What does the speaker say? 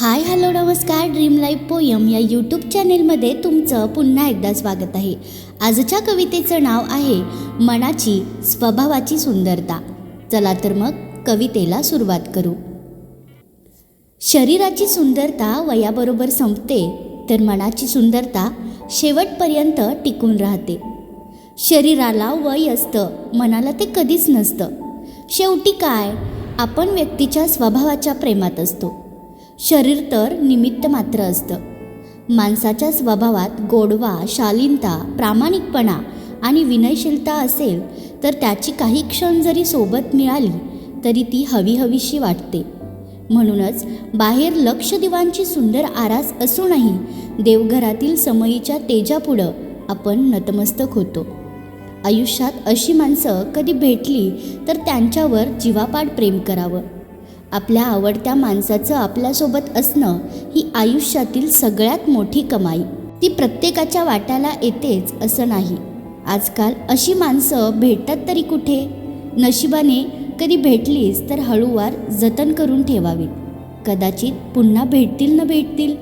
हाय hello नमस्कार dream life poem या YouTube चॅनेलमध्ये तुमचं पुन्हा एकदा स्वागत आहे. आजच्या कवितेचं नाव आहे मनाची स्वभावाची सुंदरता. चला तर मग कवितेला सुरुवात करू. शरीराची सुंदरता वयाबरोबर संपते तर मनाची सुंदरता शेवटपर्यंत टिकून राहते. शरीराला वय असतं मनाला ते कधीच नसतं. शेवटी काय? आपण व्यक्तीच्या स्वभावाच्या प्रेमात असतो. शरीर तर निमित्त मात्र असतं. माणसाच्या स्वभावात गोडवा शालीनता प्रामाणिकपणा आणि विनयशीलता असेल तर त्याची काही क्षण जरी सोबत मिळाली तरी ती हवीहवीशी वाटते. म्हणूनच बाहेर लक्ष दिवांची सुंदर आरास असूनही देवघरातील समयीच्या तेजापुढं आपण नतमस्तक होतो. आयुष्यात अशी माणसं कधी भेटली तर त्यांच्यावर जीवापाड प्रेम करावं. आपल्या आवडत्या माणसाचं आपल्यासोबत असणं ही आयुष्यातील सगळ्यात मोठी कमाई. ती प्रत्येकाच्या वाट्याला येतेच असं नाही. आजकाल अशी माणसं भेटतात तरी कुठे? नशिबाने कधी भेटलीस तर हळूवार जतन करून ठेवावीत. कदाचित पुन्हा भेटतील न भेटतील.